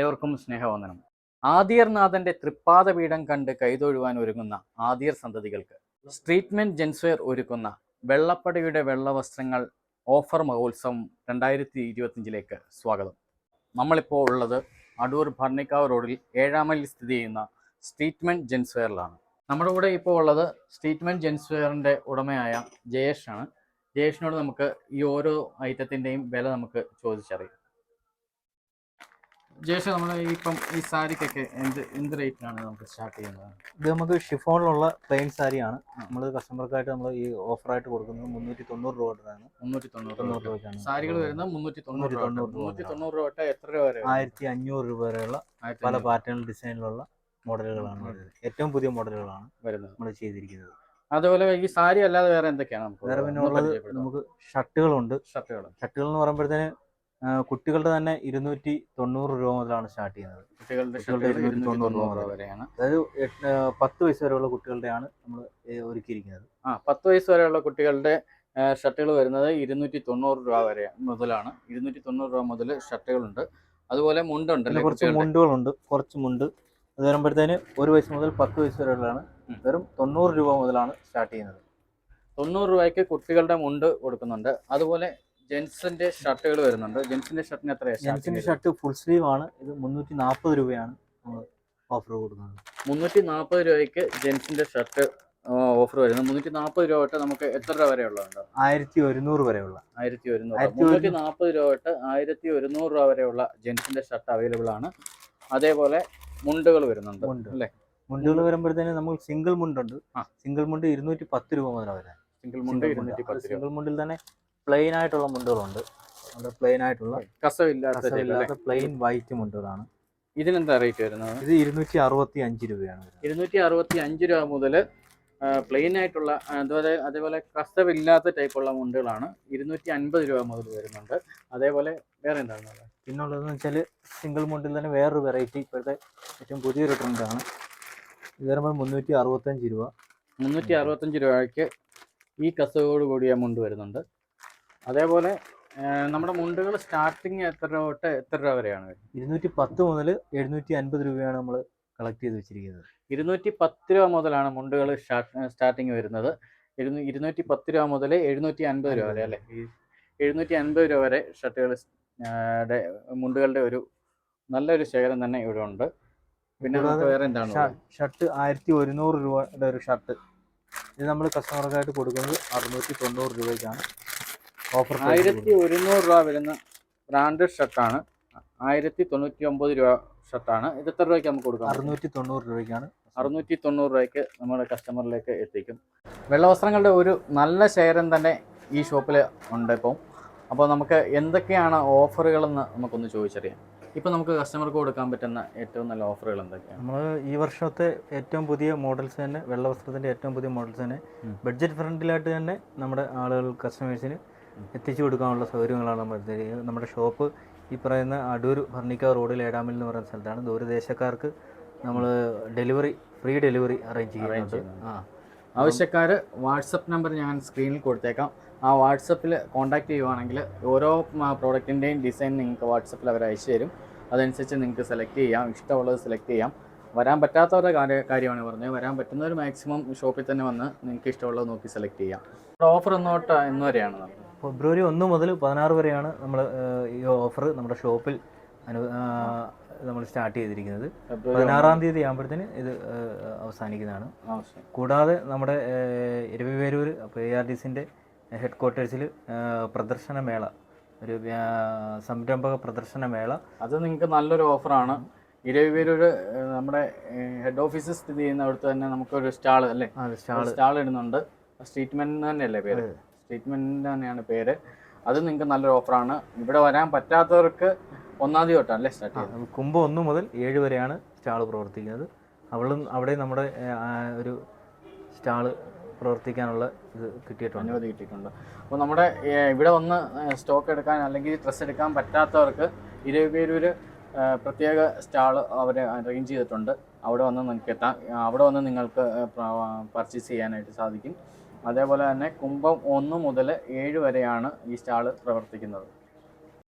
ഏവർക്കും സ്നേഹവന്ദനം. ആദിയർനാഥന്റെ തൃപ്പാദപീഠം കണ്ട് കൈതൊഴുവാൻ ഒരുങ്ങുന്ന ആദിയർ സന്തതികൾക്ക് സ്ട്രീറ്റ്മെന്റ് ജെൻസ്വെയർ ഒരുക്കുന്ന വെള്ളപ്പടയുടെ വെള്ളവസ്ത്രങ്ങൾ ഓഫർ മഹോത്സവം രണ്ടായിരത്തി ഇരുപത്തിയഞ്ചിലേക്ക് സ്വാഗതം. നമ്മളിപ്പോൾ ഉള്ളത് അടൂർ ഭർണിക്കാവ് റോഡിൽ ഏഴാമലിൽ സ്ഥിതി ചെയ്യുന്ന സ്ട്രീറ്റ്മെന്റ് ജെൻസ്വെയറിലാണ്. നമ്മുടെ കൂടെ ഇപ്പോൾ ഉള്ളത് സ്ട്രീറ്റ്മെന്റ് ജെൻസ്വെയറിന്റെ ഉടമയായ ജയേഷ് ആണ് ജയേഷിനോട് നമുക്ക് ഈ ഓരോ ഐറ്റത്തിന്റെയും വില നമുക്ക് ചോദിച്ചറിയാം. ജയേഷ് നമ്മൾ ഇപ്പം ഈ സാരിക്കൊക്കെ എന്ത് എന്ത് റേറ്റിനാണ് നമുക്ക് സ്റ്റാർട്ട് ചെയ്യുന്നത്? ഇത് നമുക്ക് ഷിഫോണിലുള്ള പ്ലെയിൻ സാരിയാണ്. നമ്മൾ കസ്റ്റമർക്കായിട്ട് നമ്മൾ ഈ ഓഫറായിട്ട് കൊടുക്കുന്നത് മുന്നൂറ്റി തൊണ്ണൂറ് രൂപ തൊട്ടാണ്. മുന്നൂറ്റി തൊണ്ണൂറ് തൊണ്ണൂറ് രൂപയ്ക്കാണ്. സാരികൾ വരുന്നത് മുന്നൂറ്റി തൊണ്ണൂറ് രൂപ തൊണ്ണൂറ്. മുന്നൂറ്റി തൊണ്ണൂറ് രൂപ തൊട്ട് എത്ര രൂപ വരെ? ആയിരത്തി അഞ്ഞൂറ് രൂപ വരെയുള്ള പല പാറ്റേൺ ഡിസൈനിലുള്ള മോഡലുകളാണ് വരുന്നത്. ഏറ്റവും പുതിയ മോഡലുകളാണ് വരുന്നത്. നമ്മൾ ചെയ്തിരിക്കുന്നത്. അതുപോലെ ഈ സാരി അല്ലാതെ വേറെ എന്തൊക്കെയാണ് നമുക്ക് വേറെ? പിന്നെ ഉള്ളത് നമുക്ക് ഷർട്ടുകളുണ്ട്. ഷർട്ടുകൾ ഷർട്ടുകൾ എന്ന് പറയുമ്പോഴത്തേന് കുട്ടികളുടെ തന്നെ ഇരുന്നൂറ്റി തൊണ്ണൂറ് രൂപ മുതലാണ് സ്റ്റാർട്ട് ചെയ്യുന്നത്. കുട്ടികളുടെ ഇരുന്നൂറ്റി തൊണ്ണൂറ് രൂപ വരെയാണ്. അതായത് പത്ത് വയസ്സ് വരെയുള്ള കുട്ടികളുടെയാണ് നമ്മൾ ഒരുക്കിയിരിക്കുന്നത്. ആ പത്ത് വയസ്സ് വരെയുള്ള കുട്ടികളുടെ ഷർട്ടുകൾ വരുന്നത് ഇരുന്നൂറ്റി തൊണ്ണൂറ് രൂപ വരെ മുതലാണ്. ഇരുന്നൂറ്റി തൊണ്ണൂറ് രൂപ മുതൽ ഷർട്ടുകളുണ്ട്. അതുപോലെ മുണ്ടുണ്ട് കുറച്ച് മുണ്ടുകളുണ്ട്. കുറച്ച് മുണ്ട്. അത് വരുമ്പോഴത്തേന് ഒരു വയസ്സ് മുതൽ പത്ത് വയസ്സ് വരെയുള്ളതാണ്. വെറും തൊണ്ണൂറ് രൂപ മുതലാണ് സ്റ്റാർട്ട് ചെയ്യുന്നത്. തൊണ്ണൂറ് രൂപയ്ക്ക് കുട്ടികളുടെ മുണ്ട് കൊടുക്കുന്നുണ്ട്. അതുപോലെ ജെൻസിന്റെ ഷർട്ടുകൾ വരുന്നുണ്ട്. ജെൻസിന്റെ ഷർട്ടിന് എത്രയാണ് ജെൻസിന്റെ ഷർട്ട് ഫുൾ സ്ലീവ് ആണ്. ഇത് മുന്നൂറ്റി നാൽപ്പത് രൂപയാണ് ഓഫർ കൊടുക്കുന്നത്. മുന്നൂറ്റി നാൽപ്പത് രൂപയ്ക്ക് ജെൻസിന്റെ ഷർട്ട് ഓഫർ വരുന്നത്. മുന്നൂറ്റി നാൽപ്പത് രൂപ തൊട്ട് നമുക്ക് എത്ര രൂപ വരെ ഉള്ളതുണ്ട് ആയിരത്തി ഒരുന്നൂറ് വരെയുള്ള. ആയിരത്തി ഒരുന്നൂറ് മുന്നൂറ്റി നാൽപ്പത് രൂപ തൊട്ട് ആയിരത്തി ഒരുന്നൂറ് രൂപ വരെയുള്ള ജെൻസിന്റെ ഷർട്ട് അവൈലബിൾ ആണ്. അതേപോലെ മുണ്ടുകൾ വരുന്നുണ്ട് മുണ്ട്. അല്ലേ? മുണ്ടുകൾ വരുമ്പോഴത്തേനും നമുക്ക് സിംഗിൾ മുണ്ടുണ്ട്. ആ. സിംഗിൾ മുണ്ട് ഇരുന്നൂറ്റി പത്ത് രൂപ മുതലാണ് വരെ. സിംഗിൾ മുണ്ട് ഇരുന്നൂറ്റി പത്ത് സിംഗിൾ മുണ്ടിൽ തന്നെ പ്ലെയിൻ ആയിട്ടുള്ള മുണ്ടുകളുണ്ട്. അത് പ്ലെയിൻ ആയിട്ടുള്ള കസവില്ലാത്ത പ്ലെയിൻ വൈറ്റ് മുണ്ടുകളാണ്. ഇതിനെന്താ റേറ്റ് വരുന്നത്? ഇത് ഇരുന്നൂറ്റി അറുപത്തി അഞ്ച് രൂപയാണ്. ഇരുന്നൂറ്റി അറുപത്തി അഞ്ച് രൂപ മുതൽ പ്ലെയിൻ ആയിട്ടുള്ള അതുപോലെ അതേപോലെ കസവില്ലാത്ത ടൈപ്പുള്ള മുണ്ടുകളാണ് ഇരുന്നൂറ്റി അൻപത് രൂപ മുതൽ വരുന്നുണ്ട്. അതേപോലെ വേറെ എന്താണ്? പിന്നുള്ളതെന്ന് വെച്ചാൽ സിംഗിൾ മുണ്ടിൽ തന്നെ വേറൊരു വെറൈറ്റി ഇപ്പോഴത്തെ ഏറ്റവും പുതിയൊരു ട്രെൻഡാണ് ഇത് വരുമ്പോൾ മുന്നൂറ്റി അറുപത്തഞ്ച് രൂപ. മുന്നൂറ്റി അറുപത്തഞ്ച് രൂപയ്ക്ക് ഈ കസവോട് കൂടിയ മുണ്ട് വരുന്നുണ്ട്. അതേപോലെ നമ്മുടെ മുണ്ടുകൾ സ്റ്റാർട്ടിങ് എത്ര രൂപ തൊട്ട് എത്ര രൂപ വരെയാണ്? ഇരുന്നൂറ്റി പത്ത് മുതൽ എഴുന്നൂറ്റി അൻപത് രൂപയാണ് നമ്മൾ കളക്ട് ചെയ്ത് വെച്ചിരിക്കുന്നത്. ഇരുന്നൂറ്റി പത്ത് രൂപ മുതലാണ് മുണ്ടുകൾ സ്റ്റാർട്ടിങ് വരുന്നത്. ഇരുന്നൂ ഇരുന്നൂറ്റി പത്ത് രൂപ മുതൽ എഴുന്നൂറ്റി അൻപത് രൂപ വരെ അല്ലേ? എഴുന്നൂറ്റി അൻപത് രൂപ വരെ ഷർട്ടുകൾ മുണ്ടുകളുടെ ഒരു നല്ലൊരു ശേഖരം തന്നെ ഇവിടെ ഉണ്ട്. പിന്നെ വേറെ എന്താണ് ഷർട്ട് ആയിരത്തി ഒരുന്നൂറ് രൂപയുടെ ഒരു ഷർട്ട്. ഇത് നമ്മൾ കസ്റ്റമർക്കായിട്ട് കൊടുക്കുന്നത് അറുന്നൂറ്റി തൊണ്ണൂറ് രൂപയ്ക്കാണ്. ഓഫർ ആയിരത്തി ഒരുന്നൂറ് രൂപ വരുന്ന ബ്രാൻഡഡ് ഷർട്ടാണ് ആയിരത്തി തൊണ്ണൂറ്റി ഒമ്പത് രൂപ ഷർട്ടാണ് ഇത് എത്ര രൂപയ്ക്ക് നമുക്ക് കൊടുക്കാം? അറുന്നൂറ്റി തൊണ്ണൂറ് രൂപയ്ക്കാണ്. അറുന്നൂറ്റി തൊണ്ണൂറ് രൂപയ്ക്ക് നമ്മുടെ കസ്റ്റമറിലേക്ക് എത്തിക്കും. വെള്ളവസ്ത്രങ്ങളുടെ ഒരു നല്ല ശേഖരം തന്നെ ഈ ഷോപ്പിൽ ഉണ്ട് ഇപ്പം. അപ്പോൾ നമുക്ക് എന്തൊക്കെയാണ് ഓഫറുകളെന്ന് നമുക്കൊന്ന് ചോദിച്ചറിയാം. ഇപ്പം നമുക്ക് കസ്റ്റമർക്ക് കൊടുക്കാൻ പറ്റുന്ന ഏറ്റവും നല്ല ഓഫറുകൾ എന്തൊക്കെയാണ്? നമ്മൾ ഈ വർഷത്തെ ഏറ്റവും പുതിയ മോഡൽസ് തന്നെ വെള്ളവസ്ത്രത്തിന്റെ ഏറ്റവും പുതിയ മോഡൽസ് തന്നെ ബഡ്ജറ്റ് ഫ്രണ്ടിലായിട്ട് തന്നെ നമ്മുടെ ആളുകൾ കസ്റ്റമേഴ്സിന്. എത്തിച്ചു കൊടുക്കാനുള്ള സൗകര്യങ്ങളാണ് നമ്മൾ നമ്മുടെ ഷോപ്പ് ഈ പറയുന്ന അടൂർ ഭർണിക്ക റോഡിൽ ഏടാമിൽ എന്ന് പറയുന്ന സ്ഥലത്താണ് ദൂരദേശക്കാർക്ക് നമ്മൾ ഡെലിവറി ഫ്രീ ഡെലിവറി അറേഞ്ച് ചെയ്യുന്നുണ്ട്. ആ. ആവശ്യക്കാർ വാട്സപ്പ് നമ്പർ ഞാൻ സ്ക്രീനിൽ കൊടുത്തേക്കാം. ആ വാട്സപ്പിൽ കോൺടാക്ട് ചെയ്യുവാണെങ്കിൽ ഓരോ പ്രോഡക്റ്റിന്റെയും ഡിസൈൻ നിങ്ങൾക്ക് വാട്സപ്പിൽ അവർ അയച്ചു തരും. അതനുസരിച്ച് നിങ്ങൾക്ക് സെലക്ട് ചെയ്യാം. ഇഷ്ടമുള്ളത് സെലക്ട് ചെയ്യാം. വരാൻ പറ്റാത്തവരുടെ കാര്യ കാര്യമാണ് പറഞ്ഞത്. വരാൻ പറ്റുന്നവർ മാക്സിമം ഷോപ്പിൽ തന്നെ വന്ന് നിങ്ങൾക്ക് ഇഷ്ടമുള്ളത് നോക്കി സെലക്ട് ചെയ്യാം. ഓഫർ എന്നോട്ട് എന്ന് വരെയാണ് നടക്കുന്നത് ഫെബ്രുവരി ഒന്ന് മുതൽ പതിനാറ് വരെയാണ് നമ്മൾ ഈ ഓഫർ നമ്മുടെ ഷോപ്പിൽ അനു നമ്മൾ സ്റ്റാർട്ട് ചെയ്തിരിക്കുന്നത്. പതിനാറാം തീയതി ആകുമ്പോഴത്തേന് ഇത് അവസാനിക്കുന്നതാണ്. കൂടാതെ നമ്മുടെ ഇരവിവേരൂർ എ ആർ ഡി സിന്റെ ഹെഡ് ക്വാർട്ടേഴ്സിൽ പ്രദർശനമേള ഒരു സംരംഭക പ്രദർശനമേള അത് നിങ്ങൾക്ക് നല്ലൊരു ഓഫറാണ്. ഇരവിപേരൂർ നമ്മുടെ ഹെഡ് ഓഫീസ് സ്ഥിതി ചെയ്യുന്ന അവിടുത്തെ തന്നെ നമുക്കൊരു സ്റ്റാൾ അല്ലേ? സ്റ്റാൾ സ്റ്റാൾ ഇടുന്നുണ്ട്. സ്ട്രീറ്റ്മെന്റ് തന്നെയല്ലേ പേര്? സ്ട്രീറ്റ്മെന്റ് തന്നെയാണ് പേര്. അത് നിങ്ങൾക്ക് നല്ലൊരു ഓഫറാണ്. ഇവിടെ വരാൻ പറ്റാത്തവർക്ക് ഒന്നാം തീയതി തൊട്ടാണ് അല്ലേ സ്റ്റാർട്ട് ചെയ്യുന്നത്? കുംഭം ഒന്ന് മുതൽ ഏഴ് വരെയാണ് സ്റ്റാൾ പ്രവർത്തിക്കുന്നത്. അവളും അവിടെ നമ്മുടെ ഒരു സ്റ്റാൾ പ്രവർത്തിക്കാനുള്ള ഇത് കിട്ടിയിട്ടുണ്ട്. അനുമതി കിട്ടിയിട്ടുണ്ട്. അപ്പോൾ നമ്മുടെ ഇവിടെ വന്ന് സ്റ്റോക്ക് എടുക്കാൻ അല്ലെങ്കിൽ ഡ്രസ്സ് എടുക്കാൻ പറ്റാത്തവർക്ക് ഇരുപേരൂര് പ്രത്യേക സ്റ്റാൾ അവർ അറേഞ്ച് ചെയ്തിട്ടുണ്ട്. അവിടെ വന്ന് നിങ്ങൾക്ക് എത്താം. അവിടെ വന്ന് നിങ്ങൾക്ക് പർച്ചേസ് ചെയ്യാനായിട്ട് സാധിക്കും. അതേപോലെ തന്നെ കുംഭം ഒന്ന് മുതൽ ഏഴ് വരെയാണ് ഈ സ്റ്റാൾ പ്രവർത്തിക്കുന്നത്.